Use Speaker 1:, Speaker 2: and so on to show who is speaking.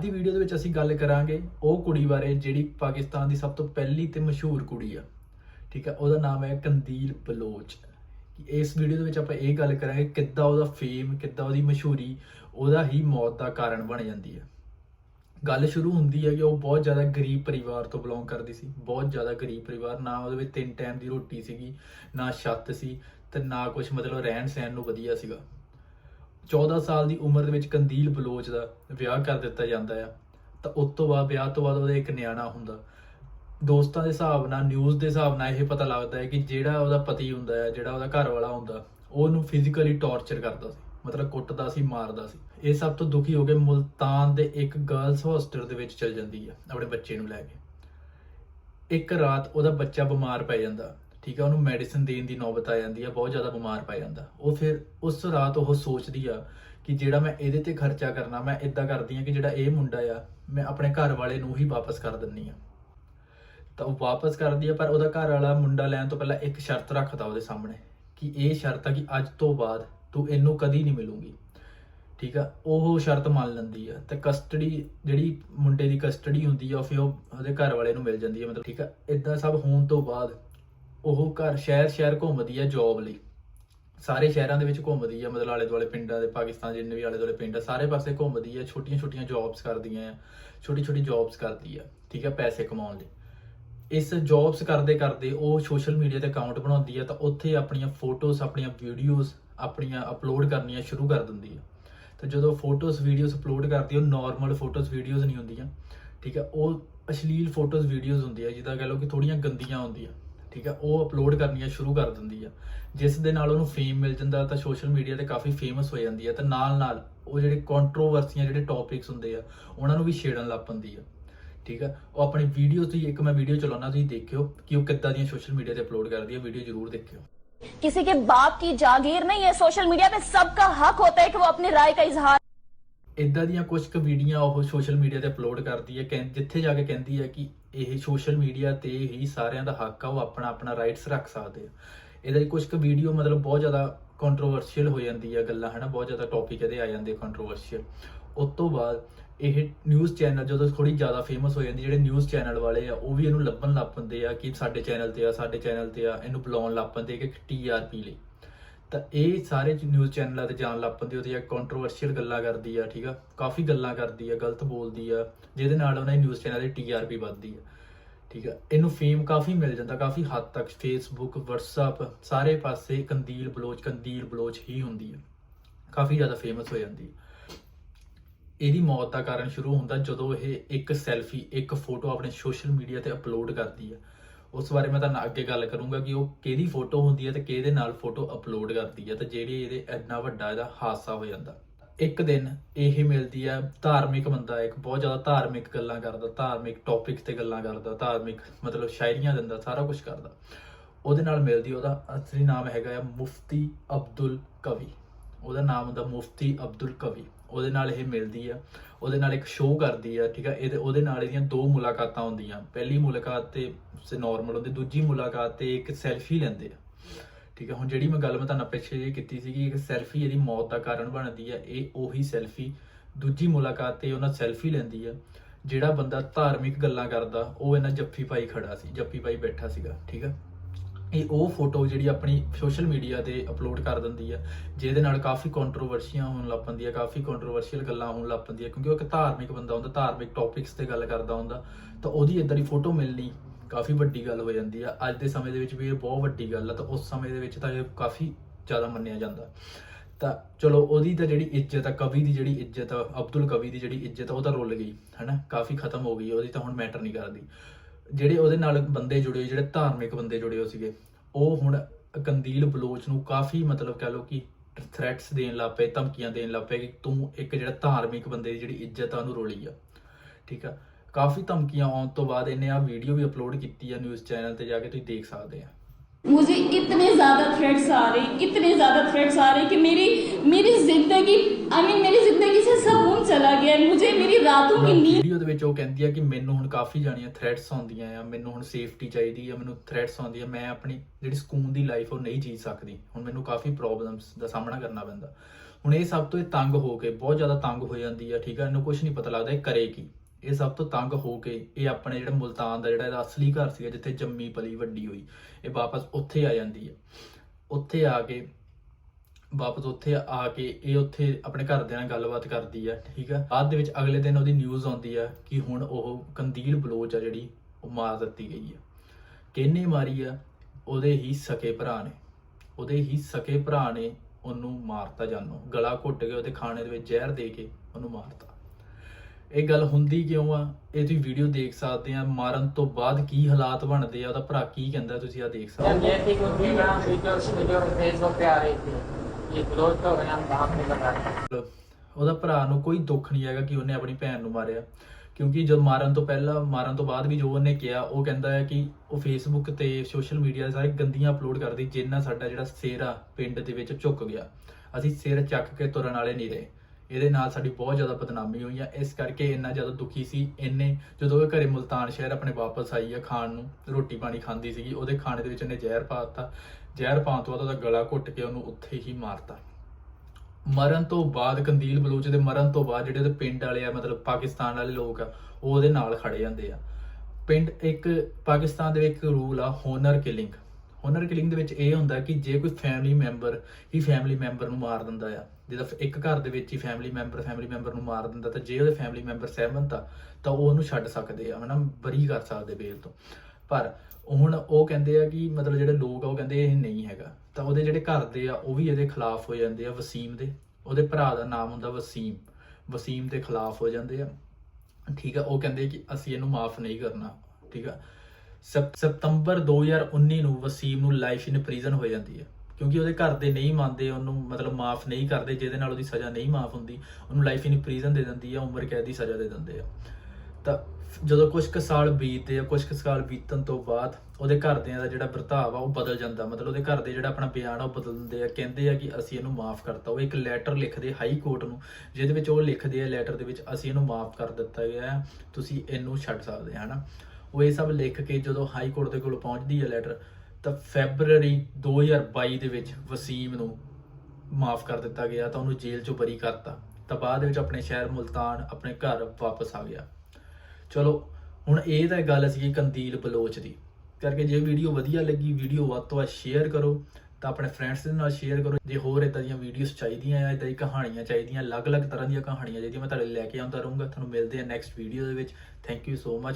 Speaker 1: ਅੱਜ ਦੀ ਵੀਡੀਓ ਦੇ ਵਿੱਚ ਅਸੀਂ ਗੱਲ ਕਰਾਂਗੇ ਉਹ ਕੁੜੀ ਬਾਰੇ, ਜਿਹੜੀ ਪਾਕਿਸਤਾਨ ਦੀ ਸਭ ਤੋਂ ਪਹਿਲੀ ਤੇ ਮਸ਼ਹੂਰ ਕੁੜੀ ਆ। ਠੀਕ ਆ, ਉਹਦਾ ਨਾਮ ਹੈ ਕੰਦੀਲ ਬਲੋਚ। ਇਸ ਵੀਡੀਓ ਦੇ ਵਿੱਚ ਆਪਾਂ ਇਹ ਗੱਲ ਕਰਾਂਗੇ ਕਿੱਦਾਂ ਉਹਦਾ ਫੇਮ ਕਿੱਦਾਂ ਉਹਦੀ ਮਸ਼ਹੂਰੀ, ਉਹਦਾ ਹੀ ਮੌਤ ਦਾ ਕਾਰਨ ਬਣ ਜਾਂਦੀ ਹੈ ਗੱਲ ਸ਼ੁਰੂ ਹੁੰਦੀ ਹੈ ਕਿ ਉਹ ਬਹੁਤ ਜ਼ਿਆਦਾ ਗਰੀਬ ਪਰਿਵਾਰ ਤੋਂ ਬਿਲੋਂਗ ਕਰਦੀ ਸੀ, ਬਹੁਤ ਜ਼ਿਆਦਾ ਗਰੀਬ ਪਰਿਵਾਰ, ਨਾ ਉਹਦੇ ਵਿੱਚ ਤਿੰਨ ਟਾਈਮ ਦੀ ਰੋਟੀ ਸੀਗੀ, ਨਾ ਛੱਤ ਸੀ ਤੇ ਨਾ ਕੁਝ ਮਤਲਬ ਰਹਿਣ ਸਹਿਣ ਨੂੰ ਵਧੀਆ ਸੀਗਾ। 14 ਸਾਲ ਦੀ ਉਮਰ ਦੇ ਵਿੱਚ ਕੰਦੀਲ ਬਲੋਚ ਦਾ ਵਿਆਹ ਕਰ ਦਿੱਤਾ ਜਾਂਦਾ ਆ। ਤਾਂ ਉਸ ਤੋਂ ਬਾਅਦ, ਵਿਆਹ ਤੋਂ ਬਾਅਦ ਉਹਦਾ ਇੱਕ ਨਿਆਣਾ ਹੁੰਦਾ। ਦੋਸਤਾਂ ਦੇ ਹਿਸਾਬ ਨਾਲ ਨਿਊਜ਼ ਦੇ ਹਿਸਾਬ ਨਾਲ ਇਹ ਪਤਾ ਲੱਗਦਾ ਹੈ ਕਿ ਜਿਹੜਾ ਉਹਦਾ ਪਤੀ ਹੁੰਦਾ ਹੈ, ਜਿਹੜਾ ਉਹਦਾ ਘਰ ਵਾਲਾ ਹੁੰਦਾ, ਉਹ ਉਹਨੂੰ ਫਿਜ਼ੀਕਲੀ ਟੌਰਚਰ ਕਰਦਾ ਸੀ। ਮਤਲਬ ਕੁੱਟਦਾ ਸੀ, ਮਾਰਦਾ ਸੀ। ਇਹ ਸਭ ਤੋਂ ਦੁਖੀ ਹੋ ਕੇ ਮੁਲਤਾਨ ਦੇ ਇੱਕ ਗਰਲਸ ਹੋਸਟਲ ਦੇ ਵਿੱਚ ਚਲ ਜਾਂਦੀ ਹੈ, ਆਪਣੇ ਬੱਚੇ ਨੂੰ ਲੈ ਕੇ। ਇੱਕ ਰਾਤ ਉਹਦਾ ਬੱਚਾ ਬਿਮਾਰ ਪੈ ਜਾਂਦਾ। ਠੀਕ ਹੈ ਉਹਨੂੰ ਮੈਡੀਸਿਨ ਦੇਣ ਦੀ ਨੌਬਤ ਆ ਜਾਂਦੀ ਆ, ਬਹੁਤ ਜ਼ਿਆਦਾ ਬਿਮਾਰ ਪੈ ਜਾਂਦਾ। ਉਹ ਫਿਰ ਉਸ ਰਾਤ ਉਹ ਸੋਚਦੀ ਆ ਕਿ ਜਿਹੜਾ ਮੈਂ ਇਹਦੇ ਤੇ ਖਰਚਾ ਕਰਨਾ, ਮੈਂ ਇਦਾਂ ਕਰਦੀ ਆ ਕਿ ਜਿਹੜਾ ਇਹ ਮੁੰਡਾ ਆ, ਮੈਂ ਆਪਣੇ ਘਰ ਵਾਲੇ ਨੂੰ ਹੀ ਵਾਪਸ ਕਰ ਦਿੰਨੀ ਆ। ਤਾਂ ਉਹ ਵਾਪਸ ਕਰਦੀ ਆ, ਪਰ ਉਹਦਾ ਘਰ ਵਾਲਾ ਮੁੰਡਾ ਲੈਣ ਤੋਂ ਪਹਿਲਾਂ ਇੱਕ ਸ਼ਰਤ ਰੱਖਦਾ ਉਹਦੇ ਸਾਹਮਣੇ ਕਿ ਇਹ ਸ਼ਰਤ ਆ ਕਿ ਅੱਜ ਤੋਂ ਬਾਅਦ ਤੂੰ ਇਹਨੂੰ ਕਦੀ ਨਹੀਂ ਮਿਲੂਗੀ। ਠੀਕ ਆ, ਉਹ ਸ਼ਰਤ ਮੰਨ ਲੈਂਦੀ ਆ। ਤੇ ਕਸਟਡੀ ਜਿਹੜੀ ਮੁੰਡੇ ਦੀ ਕਸਟਡੀ ਹੁੰਦੀ ਆ ਫਿਰ ਉਹ ਉਹਦੇ ਘਰ ਵਾਲੇ ਨੂੰ ਮਿਲ ਜਾਂਦੀ ਆ, ਮਤਲਬ ਠੀਕ ਆ ਇਦਾਂ ਸਭ ਹੋਣ ਤੋਂ ਬਾਅਦ ਉਹ ਘਰ, ਸ਼ਹਿਰ ਸ਼ਹਿਰ ਘੁੰਮਦੀ ਹੈ ਜੌਬ ਲਈ। ਸਾਰੇ ਸ਼ਹਿਰਾਂ ਦੇ ਵਿੱਚ ਘੁੰਮਦੀ ਹੈ ਮਤਲਬ ਆਲੇ ਦੁਆਲੇ ਪਿੰਡਾਂ ਦੇ, ਪਾਕਿਸਤਾਨ ਜਿੰਨੇ ਵੀ ਆਲੇ ਦੁਆਲੇ ਪਿੰਡ ਆ, ਸਾਰੇ ਪਾਸੇ ਘੁੰਮਦੀ ਹੈ ਛੋਟੀਆਂ ਛੋਟੀਆਂ ਜੌਬਸ ਕਰਦੀਆਂ ਆ ਛੋਟੀ ਛੋਟੀ ਜੌਬਸ ਕਰਦੀ ਆ, ਠੀਕ ਹੈ ਪੈਸੇ ਕਮਾਉਣ ਲਈ। ਇਸ ਜੌਬਸ ਕਰਦੇ ਕਰਦੇ ਉਹ ਸੋਸ਼ਲ ਮੀਡੀਆ ਤੇ ਅਕਾਊਂਟ ਬਣਾਉਂਦੀ ਆ, ਤਾਂ ਉੱਥੇ ਆਪਣੀਆਂ ਫੋਟੋਜ਼ ਆਪਣੀਆਂ ਵੀਡੀਓਜ਼ ਆਪਣੀਆਂ ਅਪਲੋਡ ਕਰਨੀਆਂ ਸ਼ੁਰੂ ਕਰ ਦਿੰਦੀ ਆ। ਤਾਂ ਜਦੋਂ ਫੋਟੋਜ਼ ਵੀਡੀਓਜ਼ ਅਪਲੋਡ ਕਰਦੀ ਉਹ ਨਾਰਮਲ ਫੋਟੋਜ਼ ਵੀਡੀਓਜ਼ ਨਹੀਂ ਹੁੰਦੀਆਂ, ਠੀਕ ਹੈ ਉਹ ਅਸ਼ਲੀਲ ਫੋਟੋਜ਼ ਵੀਡੀਓਜ਼ ਹੁੰਦੀਆਂ, ਜਿੱਦਾਂ ਕਹ ਲਓ ਕਿ ਥੋੜੀਆਂ ਗੰਦੀਆਂ ਹੁੰਦੀਆਂ। ਠੀਕ ਆ ਉਹ ਅਪਲੋਡ ਕਰਨੀਆਂ ਸ਼ੁਰੂ ਕਰ ਦਿੰਦੀ ਆ ਜਿਸ ਦੇ ਨਾਲ ਉਹਨੂੰ ਫੇਮ ਮਿਲ ਜਾਂਦਾ ਤਾਂ ਸੋਸ਼ਲ ਮੀਡੀਆ ਤੇ ਕਾਫੀ ਫੇਮਸ ਹੋ ਜਾਂਦੀ ਆ ਤੇ ਨਾਲ ਨਾਲ ਉਹ ਜਿਹੜੇ ਕੰਟਰੋਵਰਸੀਆਂ ਜਿਹੜੇ ਟੌਪਿਕਸ ਹੁੰਦੇ ਆ ਉਹਨਾਂ ਨੂੰ ਵੀ ਛੇੜਨ ਲੱਗ ਪੈਂਦੀ ਆ ਠੀਕ ਆ ਉਹ ਆਪਣੀ ਵੀਡੀਓਜ਼ ਦੀ ਇੱਕ ਮੈਂ ਵੀਡੀਓ ਚਲਾਉਣਾ ਤੁਸੀਂ ਦੇਖਿਓ ਕਿ ਉਹ ਕਿੱਦਾਂ ਦੀਆਂ ਸੋਸ਼ਲ ਮੀਡੀਆ ਤੇ ਅਪਲੋਡ ਕਰਦੀ ਆ ਵੀਡੀਓ ਜ਼ਰੂਰ ਦੇਖਿਓ
Speaker 2: किसी के बाप की जागीर नहीं है सोशल मीडिया पे सबका हक होता है कि वो अपनी राय का इजहार
Speaker 1: ਇਦਾਂ ਦੀਆਂ ਕੁਝ ਕੁ ਵੀਡੀਓ ਉਹ ਸੋਸ਼ਲ ਮੀਡੀਆ ਤੇ ਅਪਲੋਡ ਕਰਦੀ ਹੈ, ਕਹਿੰ- ਜਿੱਥੇ ਜਾ ਕੇ ਕਹਿੰਦੀ ਹੈ ਕਿ ਇਹ ਸੋਸ਼ਲ ਮੀਡੀਆ ਤੇ ਹੀ ਸਾਰਿਆਂ ਦਾ ਹੱਕ ਆ, ਉਹ ਆਪਣਾ ਆਪਣਾ ਰਾਈਟਸ ਰੱਖ ਸਕਦੇ ਆ। ਇਹਦੇ ਲਈ ਕੁਝ ਕੁ ਵੀਡੀਓ ਮਤਲਬ ਬਹੁਤ ਜ਼ਿਆਦਾ ਕੰਟਰੋਵਰਸ਼ੀਅਲ ਹੋ ਜਾਂਦੀ ਆ ਗੱਲਾਂ, ਹਨਾ, ਬਹੁਤ ਜ਼ਿਆਦਾ ਟੌਪਿਕ ਇਹਦੇ ਆ ਜਾਂਦੇ ਕੰਟਰੋਵਰਸ਼ੀਅਲ ਉਸ ਤੋਂ ਬਾਅਦ ਇਹ ਨਿਊਜ਼ ਚੈਨਲ ਜਦੋਂ ਥੋੜੀ ਜ਼ਿਆਦਾ ਫੇਮਸ ਹੋ ਜਾਂਦੀ, ਜਿਹੜੇ ਨਿਊਜ਼ ਚੈਨਲ ਵਾਲੇ ਆ, ਉਹ ਵੀ ਇਹਨੂੰ ਲੱਭਣ ਲੱਗ ਪੈਂਦੇ ਆ ਕਿ ਸਾਡੇ ਚੈਨਲ ਤੇ ਆ, ਸਾਡੇ ਚੈਨਲ ਤੇ ਆ, ਇਹਨੂੰ ਬੁਲਾਉਣ ਲੱਗ ਪੈਂਦੇ ਕਿ ਟੀਆਰਪੀ ਲਈ। ਤਾਂ ਇਹ ਸਾਰੇ ਨਿਊਜ਼ ਚੈਨਲਾਂ ਤੇ ਜਾਣ ਲੱਗ ਪੈਂਦੇ ਉਹਦੀਆਂ ਕੰਟਰੋਵਰਸ਼ੀਅਲ ਗੱਲਾਂ ਕਰਦੀ ਆ, ਠੀਕ ਆ? ਕਾਫੀ ਗੱਲਾਂ ਕਰਦੀ ਆ, ਗਲਤ ਬੋਲਦੀ ਆ, ਜਿਹਦੇ ਨਾਲ ਉਹਨਾਂ ਦੀ ਨਿਊਜ਼ ਚੈਨਲ ਦੀ ਟੀਆਰਪੀ ਵੱਧਦੀ ਆ, ਠੀਕ ਆ? ਇਹਨੂੰ ਫੇਮ ਕਾਫੀ ਮਿਲ ਜਾਂਦਾ, ਕਾਫੀ ਹੱਦ ਤੱਕ ਫੇਸਬੁੱਕ WhatsApp, ਸਾਰੇ ਪਾਸੇ ਕੰਦੀਲ ਬਲੋਚ ਕੰਦੀਲ ਬਲੋਚ ਹੀ ਹੁੰਦੀ ਆ। ਕਾਫੀ ਜ਼ਿਆਦਾ ਫੇਮਸ ਹੋ ਜਾਂਦੀ ਹੈ ਇਹਦੀ ਮੌਤ ਦਾ ਕਾਰਨ ਸ਼ੁਰੂ ਹੁੰਦਾ ਜਦੋਂ ਇਹ ਇੱਕ ਸੈਲਫੀ ਇੱਕ ਫੋਟੋ ਆਪਣੇ ਸੋਸ਼ਲ ਮੀਡੀਆ ਤੇ ਅਪਲੋਡ ਕਰਦੀ ਆ। ਉਸ ਬਾਰੇ ਮੈਂ ਤੁਹਾਨੂੰ ਅੱਗੇ ਗੱਲ ਕਰੂੰਗਾ ਕਿ ਉਹ ਕਿਹਦੀ ਫੋਟੋ ਹੁੰਦੀ ਹੈ ਤੇ ਕਿਹਦੇ ਨਾਲ ਫੋਟੋ ਅਪਲੋਡ ਕਰਦੀ ਹੈ ਤੇ ਜਿਹੜੀ ਇਹਦੇ ਇੰਨਾ ਵੱਡਾ ਇਹਦਾ ਹਾਦਸਾ ਹੋ ਜਾਂਦਾ। ਇੱਕ ਦਿਨ ਇਹ ਮਿਲਦੀ ਹੈ, ਧਾਰਮਿਕ ਬੰਦਾ ਇੱਕ ਬਹੁਤ ਜ਼ਿਆਦਾ ਧਾਰਮਿਕ ਗੱਲਾਂ ਕਰਦਾ, ਧਾਰਮਿਕ ਟੌਪਿਕ ਤੇ ਗੱਲਾਂ ਕਰਦਾ, ਧਾਰਮਿਕ ਮਤਲਬ ਸ਼ਾਇਰੀਆਂ ਦਿੰਦਾ, ਸਾਰਾ ਕੁਝ ਕਰਦਾ। ਉਹਦੇ ਨਾਲ ਮਿਲਦੀ ਉਹਦਾ ਅਸਲੀ ਨਾਮ ਹੈਗਾ ਆ ਮੁਫਤੀ ਅਬਦੁਲ ਕਵੀ। ਉਹਦਾ ਨਾਮ ਹੁੰਦਾ ਮੁਫਤੀ ਅਬਦੁਲ ਕਵੀ। ਉਹਦੇ ਨਾਲ ਇਹ ਮਿਲਦੀ ਆ, ਉਹਦੇ ਨਾਲ ਇੱਕ ਸ਼ੋਅ ਕਰਦੀ ਆ, ਠੀਕ ਆ? ਇਹਦੇ, ਉਹਦੇ ਨਾਲ ਇਹਦੀਆਂ ਦੋ ਮੁਲਾਕਾਤਾਂ ਹੁੰਦੀਆਂ। ਪਹਿਲੀ ਮੁਲਾਕਾਤ ਤੇ ਸੇ ਨਾਰਮਲ ਹੁੰਦੀ, ਦੂਜੀ ਮੁਲਾਕਾਤ ਤੇ ਇੱਕ ਸੈਲਫੀ ਲੈਂਦੇ ਆ। ਠੀਕ ਆ? ਹੁਣ ਜਿਹੜੀ ਮੈਂ ਗੱਲ ਮੈਂ ਤੁਹਾਨੂੰ ਪਿੱਛੇ ਜਿਹੀ ਕੀਤੀ ਸੀਗੀ, ਇੱਕ ਸੈਲਫੀ ਇਹਦੀ ਮੌਤ ਦਾ ਕਾਰਨ ਬਣਦੀ ਆ, ਇਹ ਉਹੀ ਸੈਲਫੀ ਦੂਜੀ ਮੁਲਾਕਾਤ ਤੇ ਉਹਨਾਂ ਸੈਲਫੀ ਲੈਂਦੀ ਆ, ਜਿਹੜਾ ਬੰਦਾ ਧਾਰਮਿਕ ਗੱਲਾਂ ਕਰਦਾ, ਉਹ ਇਹਨਾਂ ਜੱਫੀ ਪਾਈ ਖੜਾ ਸੀ, ਜੱਫੀ ਪਾਈ ਬੈਠਾ ਸੀਗਾ, ਠੀਕ ਆ? ਇਹ ਉਹ ਫੋਟੋ ਜਿਹੜੀ ਆਪਣੀ ਸੋਸ਼ਲ ਮੀਡੀਆ ਤੇ ਅਪਲੋਡ ਕਰ ਦਿੰਦੀ ਆ, ਜਿਹਦੇ ਨਾਲ ਕਾਫੀ ਕੰਟਰੋਵਰਸੀਆਂ ਹੋਣ ਲੱਗ ਪੈਂਦੀਆਂ ਕਾਫੀ ਕੰਟਰੋਵਰਸ਼ੀਅਲ ਗੱਲਾਂ ਹੋਣ ਲੱਗ ਪੈਂਦੀਆਂ ਕਿਉਂਕਿ ਉਹ ਇੱਕ ਧਾਰਮਿਕ ਬੰਦਾ ਹੁੰਦਾ, ਧਾਰਮਿਕ ਟੌਪਿਕਸ ਤੇ ਗੱਲ ਕਰਦਾ ਹੁੰਦਾ, ਤਾਂ ਉਹਦੀ ਇਦਾਂ ਦੀ ਫੋਟੋ ਮਿਲਣੀ ਕਾਫੀ ਵੱਡੀ ਗੱਲ ਹੋ ਜਾਂਦੀ ਆ। ਅੱਜ ਦੇ ਸਮੇਂ ਦੇ ਵਿੱਚ ਵੀ ਇਹ ਬਹੁਤ ਵੱਡੀ ਗੱਲ ਆ, ਤਾਂ ਉਸ ਸਮੇਂ ਦੇ ਵਿੱਚ ਤਾਂ ਇਹ ਕਾਫੀ ਜ਼ਿਆਦਾ ਮੰਨਿਆ ਜਾਂਦਾ। ਤਾਂ ਚਲੋ ਉਹਦੀ ਤਾਂ ਜਿਹੜੀ ਇੱਜ਼ਤ ਆ, ਕਵੀ ਦੀ ਜਿਹੜੀ ਇੱਜ਼ਤ ਆ, ਅਬਦੁਲ ਕਵੀ ਦੀ ਜਿਹੜੀ ਇੱਜ਼ਤ ਆ ਉਹ ਤਾਂ ਰੁੱਲ ਗਈ, ਹਨਾ? ਕਾਫੀ ਖਤਮ ਹੋ ਗਈ, ਉਹਦੀ ਤਾਂ ਹੁਣ ਮੈਟਰ ਨਹੀਂ ਕਰਦੀ। ਜਿਹੜੇ ਉਹਦੇ ਨਾਲ ਬੰਦੇ ਜੁੜੇ ਹੋਏ, ਜਿਹੜੇ ਧਾਰਮਿਕ ਬੰਦੇ ਜੁੜੇ ਹੋ ਸੀਗੇ, ਉਹ ਹੁਣ ਕੰਦੀਲ ਬਲੋਚ ਨੂੰ ਕਾਫੀ ਮਤਲਬ ਕਹ ਲਓ ਕਿ ਥ੍ਰੈਟਸ ਦੇਣ ਲੱਗ ਪਏ, ਧਮਕੀਆਂ ਦੇਣ ਲੱਗ ਪਏ ਕਿ ਤੂੰ ਇੱਕ ਜਿਹੜਾ ਧਾਰਮਿਕ ਬੰਦੇ ਦੀ ਜਿਹੜੀ ਇੱਜ਼ਤ ਆ, ਉਹਨੂੰ ਰੋਲੀ ਆ। ਠੀਕ ਆ? ਕਾਫੀ ਧਮਕੀਆਂ ਆਉਣ ਤੋਂ ਬਾਅਦ ਇਹਨੇ ਆ ਵੀਡੀਓ ਵੀ ਅਪਲੋਡ ਕੀਤੀ ਆ ਨਿਊਜ਼ ਚੈਨਲ ਤੇ ਜਾ ਕੇ, ਤੁਸੀਂ ਦੇਖ ਸਕਦੇ ਆ।
Speaker 3: मुझे इतने ज्यादा थ्रेट्स आ रहे इतने ज्यादा थ्रेट्स आ रहे कि मेरी मेरी जिंदगी आई मीन मेरी जिंदगी से सुकून चला गया है मुझे मेरी रातों की नींद
Speaker 1: ਵੀਡੀਓ ਦੇ ਵਿੱਚ ਉਹ ਕਹਿੰਦੀ ਆ ਕਿ ਮੈਨੂੰ ਹੁਣ ਕਾਫੀ ਜਾਣੀਆਂ ਥ੍ਰੈਟਸ ਆਉਂਦੀਆਂ ਆ ਮੈਨੂੰ ਹੁਣ ਸੇਫਟੀ ਚਾਹੀਦੀ ਆ ਮੈਨੂੰ ਥ੍ਰੈਟਸ ਆਉਂਦੀਆਂ ਮੈਂ ਆਪਣੀ ਜਿਹੜੀ ਸਕੂਨ ਦੀ ਲਾਈਫ ਉਹ ਨਹੀਂ ਜੀ ਸਕਦੀ ਹੁਣ ਮੈਨੂੰ ਕਾਫੀ ਪ੍ਰੋਬਲਮਸ ਦਾ ਸਾਹਮਣਾ ਕਰਨਾ ਪੈਂਦਾ ਹੁਣ ਇਹ ਸਭ ਤੋਂ ਇਹ ਤੰਗ ਹੋ ਕੇ ਬਹੁਤ ਜ਼ਿਆਦਾ ਤੰਗ ਹੋ ਜਾਂਦੀ ਆ ਠੀਕ ਆ ਇਹਨੂੰ ਕੁਝ ਨਹੀਂ ਪਤਾ ਲੱਗਦਾ ਇਹ ਕਰੇ ਕੀ ਇਹ ਸਭ ਤੋਂ ਤੰਗ ਹੋ ਕੇ ਇਹ ਆਪਣੇ ਜਿਹੜਾ ਮੁਲਤਾਨ ਦਾ ਜਿਹੜਾ ਇਹਦਾ ਅਸਲੀ ਘਰ ਸੀਗਾ, ਜਿੱਥੇ ਜੰਮੀ ਪਲੀ ਵੱਡੀ ਹੋਈ, ਇਹ ਵਾਪਸ ਉੱਥੇ ਆ ਜਾਂਦੀ ਹੈ ਉੱਥੇ ਆ ਕੇ, ਵਾਪਸ ਉੱਥੇ ਆ ਕੇ ਇਹ ਉੱਥੇ ਆਪਣੇ ਘਰਦਿਆਂ ਨਾਲ ਗੱਲਬਾਤ ਕਰਦੀ ਆ, ਠੀਕ ਆ। ਬਾਅਦ ਦੇ ਵਿੱਚ ਅਗਲੇ ਦਿਨ ਉਹਦੀ ਨਿਊਜ਼ ਆਉਂਦੀ ਆ ਕਿ ਹੁਣ ਉਹ ਕੰਦੀਲ ਬਲੋਚ ਆ ਜਿਹੜੀ ਉਹ ਮਾਰ ਦਿੱਤੀ ਗਈ ਆ। ਕਿਹਨੇ ਮਾਰੀ ਆ, ਉਹਦੇ ਹੀ ਸਕੇ ਭਰਾ ਨੇ। ਉਹਦੇ ਹੀ ਸਕੇ ਭਰਾ ਨੇ ਉਹਨੂੰ ਮਾਰਤਾ ਜਾਨੋ। ਗਲਾ ਘੁੱਟ ਕੇ ਉਹਦੇ ਖਾਣੇ ਦੇ ਵਿੱਚ ਜ਼ਹਿਰ ਦੇ ਕੇ ਉਹਨੂੰ ਮਾਰਤਾ। ਇਹ ਗੱਲ ਹੁੰਦੀ ਕਿਉਂ ਆ ਇਹ ਤੁਸੀਂ ਵੀਡੀਓ ਦੇਖ ਸਕਦੇ ਆ ਮਾਰਨ ਤੋਂ ਬਾਅਦ ਕੀ ਹਾਲਾਤ ਬਣਦੇ ਆ ਉਹਦਾ ਭਰਾ ਕੀ ਕਹਿੰਦਾ ਤੁਸੀਂ ਆ ਦੇਖ ਸਕਦੇ
Speaker 4: जब
Speaker 1: ਹੋ
Speaker 4: ये थी कुछ भी बड़ा वीडियो वीडियो फेसबुक पे आ रही थी ये क्लोज तो हो गया हम वहाँ पे लगा रहे
Speaker 1: ਉਹਦਾ ਭਰਾ ਨੂੰ ਕੋਈ ਦੁੱਖ ਨਹੀਂ ਹੈਗਾ ਕਿ ਉਹਨੇ ਆਪਣੀ ਭੈਣ ਨੂੰ ਮਾਰਿਆ ਕਿਉਂਕਿ ਜਦ ਮਾਰਨ ਤੋਂ ਪਹਿਲਾਂ ਮਾਰਨ ਤੋਂ ਬਾਅਦ ਵੀ ਜੋ ਉਹਨੇ ਕਿਹਾ ਉਹ ਕਹਿੰਦਾ ਹੈ ਕਿ ਉਹ ਫੇਸਬੁੱਕ ਤੇ ਸੋਸ਼ਲ ਮੀਡੀਆ ਤੇ ਸਾਰੇ ਗੰਦੀਆਂ ਅਪਲੋਡ ਕਰਦੀ ਜਿੰਨਾ ਸਾਡਾ ਜਿਹੜਾ ਸਿਰ ਆ ਪਿੰਡ ਦੇ ਵਿੱਚ ਝੁੱਕ ਗਿਆ ਅਸੀਂ ਸਿਰ ਚੱਕ ਕੇ ਤੁਰਨ ਵਾਲੇ ਨਹੀਂ ਰਹੇ ਇਹਦੇ ਨਾਲ ਸਾਡੀ ਬਹੁਤ ਜ਼ਿਆਦਾ ਬਦਨਾਮੀ ਹੋਈ ਆ। ਇਸ ਕਰਕੇ ਇੰਨਾ ਜ਼ਿਆਦਾ ਦੁਖੀ ਸੀ ਇਹਨੇ ਜਦੋਂ ਉਹ ਘਰੇ ਮੁਲਤਾਨ ਸ਼ਹਿਰ ਆਪਣੇ ਵਾਪਸ ਆਈ ਆ ਖਾਣ ਨੂੰ, ਰੋਟੀ ਪਾਣੀ ਖਾਂਦੀ ਸੀਗੀ, ਉਹਦੇ ਖਾਣੇ ਦੇ ਵਿੱਚ ਉਹਨੇ ਜ਼ਹਿਰ ਪਾ ਦਿੱਤਾ। ਜ਼ਹਿਰ ਪਾਉਣ ਤੋਂ ਬਾਅਦ ਉਹਦਾ ਗਲਾ ਘੁੱਟ ਕੇ ਉਹਨੂੰ ਉੱਥੇ ਹੀ ਮਾਰਤਾ। ਮਰਨ ਤੋਂ ਬਾਅਦ ਕੰਦੀਲ ਬਲੂਚ ਦੇ ਮਰਨ ਤੋਂ ਬਾਅਦ ਜਿਹੜੇ ਉਹਦੇ ਪਿੰਡ ਵਾਲੇ ਆ, ਮਤਲਬ ਪਾਕਿਸਤਾਨ ਵਾਲੇ ਲੋਕ ਆ, ਉਹ ਉਹਦੇ ਨਾਲ ਖੜੇ ਜਾਂਦੇ ਆ। ਪਿੰਡ ਇੱਕ ਪਾਕਿਸਤਾਨ ਦੇ ਵਿੱਚ ਇੱਕ ਰੂਲ ਆ ਹੋਨਰ ਕਿਲਿੰਗ ਹੋਨਰ ਕਿਲਿੰਗ ਦੇ ਵਿੱਚ ਇਹ ਹੁੰਦਾ ਕਿ ਜੇ ਕੋਈ ਫੈਮਿਲੀ ਮੈਂਬਰ ਹੀ ਫੈਮਿਲੀ ਮੈਂਬਰ ਨੂੰ ਮਾਰ ਦਿੰਦਾ ਆ, ਜਿਹਦਾ ਇੱਕ ਘਰ ਦੇ ਵਿੱਚ ਹੀ ਫੈਮਿਲੀ ਮੈਂਬਰ ਫੈਮਿਲੀ ਮੈਂਬਰ ਨੂੰ ਮਾਰ ਦਿੰਦਾ, ਤਾਂ ਜੇ ਉਹਦੇ ਫੈਮਿਲੀ ਮੈਂਬਰ ਸਹਿਮਤ ਆ ਤਾਂ ਉਹ ਉਹਨੂੰ ਛੱਡ ਸਕਦੇ ਆ, ਹਨਾ, ਬਰੀ ਕਰ ਸਕਦੇ ਬੇਲ ਤੋਂ। ਪਰ ਹੁਣ ਉਹ ਕਹਿੰਦੇ ਆ ਕਿ ਮਤਲਬ ਜਿਹੜੇ ਲੋਕ ਆ, ਉਹ ਕਹਿੰਦੇ ਇਹ ਨਹੀਂ ਹੈਗਾ। ਤਾਂ ਉਹਦੇ ਜਿਹੜੇ ਘਰ ਦੇ ਆ, ਉਹ ਵੀ ਇਹਦੇ ਖਿਲਾਫ ਹੋ ਜਾਂਦੇ ਆ, ਵਸੀਮ ਦੇ। ਉਹਦੇ ਭਰਾ ਦਾ ਨਾਮ ਹੁੰਦਾ ਵਸੀਮ। ਵਸੀਮ ਦੇ ਖਿਲਾਫ ਹੋ ਜਾਂਦੇ ਆ। ਠੀਕ ਆ, ਉਹ ਕਹਿੰਦੇ ਕਿ ਅਸੀਂ ਇਹਨੂੰ ਮਾਫ ਨਹੀਂ ਕਰਨਾ, ਠੀਕ ਆ। ਸਤੰਬਰ 2019 ਨੂੰ ਵਸੀਮ ਨੂੰ ਲਾਈਫ ਇਨ ਪ੍ਰਿਜ਼ਨ ਹੋ ਜਾਂਦੀ ਹੈ। ਕਿਉਂਕਿ ਉਹਦੇ ਘਰ ਦੇ ਨਹੀਂ ਮੰਨਦੇ, ਉਹਨੂੰ ਮਤਲਬ ਮਾਫ ਨਹੀਂ ਕਰਦੇ, ਜਿਹਦੇ ਨਾਲ ਉਹਦੀ ਸਜ਼ਾ ਨਹੀਂ ਮਾਫ ਹੁੰਦੀ, ਉਹਨੂੰ ਲਾਈਫ ਇਨ ਪ੍ਰਿਜ਼ਨ ਦੇ ਦਿੰਦੀ ਆ ਉਮਰ ਕੈਦ ਦੀ ਸਜ਼ਾ ਦੇ ਦਿੰਦੇ ਆ। ਤਾਂ ਜਦੋਂ ਕੁਝ ਕੁ ਸਾਲ ਬੀਤਦੇ ਆ ਕੁਝ ਕੁ ਸਾਲ ਬੀਤਣ ਤੋਂ ਬਾਅਦ ਉਹਦੇ ਘਰਦਿਆਂ ਦਾ ਜਿਹੜਾ ਵਰਤਾਵ ਆ, ਉਹ ਬਦਲ ਜਾਂਦਾ। ਮਤਲਬ ਉਹਦੇ ਘਰ ਦੇ ਜਿਹੜਾ ਆਪਣਾ ਬਿਆਨ ਆ, ਉਹ ਬਦਲ ਦਿੰਦੇ ਆ, ਕਹਿੰਦੇ ਆ ਕਿ ਅਸੀਂ ਇਹਨੂੰ ਮਾਫ ਕਰਤਾ। ਉਹ ਇੱਕ ਲੈਟਰ ਲਿਖਦੇ ਹਾਈ ਕੋਰਟ ਨੂੰ, ਜਿਹਦੇ ਵਿੱਚ ਉਹ ਲਿਖਦੇ ਆ ਲੈਟਰ ਦੇ ਵਿੱਚ ਅਸੀਂ ਇਹਨੂੰ ਮਾਫ ਕਰ ਦਿੱਤਾ ਗਿਆ, ਤੁਸੀਂ ਇਹਨੂੰ ਛੱਡ ਸਕਦੇ ਆ, ਹਨਾ? ਉਹ ਇਹ ਸਭ ਲਿਖ ਕੇ ਜਦੋਂ ਹਾਈ ਕੋਰਟ ਦੇ ਕੋਲ ਪਹੁੰਚਦੀ ਹੈ ਲੈਟਰ ਤਾਂ ਫੈਬਰੂਅਰੀ 2022 ਦੇ ਵਿੱਚ ਵਸੀਮ ਨੂੰ ਮਾਫ ਕਰ ਦਿੱਤਾ ਗਿਆ ਤਾਂ ਉਹਨੂੰ ਜੇਲ੍ਹ ਚੋਂ ਬਰੀ ਕਰਤਾ। ਤਾਂ ਬਾਅਦ ਵਿੱਚ ਆਪਣੇ ਸ਼ਹਿਰ ਮੁਲਤਾਨ ਆਪਣੇ ਘਰ ਵਾਪਸ ਆ ਗਿਆ। ਚਲੋ, ਹੁਣ ਇਹ ਤਾਂ ਗੱਲ ਸੀ ਕੰਦੀਲ ਬਲੋਚ ਦੀ। ਕਰਕੇ ਜੇ ਵੀਡੀਓ ਵਧੀਆ ਲੱਗੀ, ਵੀਡੀਓ ਵੱਧ ਤੋਂ ਵੱਧ ਸ਼ੇਅਰ ਕਰੋ, ਤਾਂ ਆਪਣੇ ਫਰੈਂਡਸ ਦੇ ਨਾਲ ਸ਼ੇਅਰ ਕਰੋ। ਜੇ ਹੋਰ ਇਦਾਂ ਦੀਆਂ ਵੀਡੀਓਜ਼ ਚਾਹੀਦੀਆਂ ਆ ਇਦਾਂ ਦੀ ਕਹਾਣੀਆਂ ਚਾਹੀਦੀਆਂ, ਅਲੱਗ-ਅਲੱਗ ਤਰ੍ਹਾਂ ਦੀਆਂ ਕਹਾਣੀਆਂ ਜਿਹੜੀਆਂ ਮੈਂ ਤੁਹਾਡੇ ਲੈ ਕੇ ਆਉਂਦਾ ਰਹੂੰਗਾ। ਤੁਹਾਨੂੰ ਮਿਲਦੇ ਆ ਨੈਕਸਟ ਵੀਡੀਓ ਦੇ ਵਿੱਚ। Thank you so much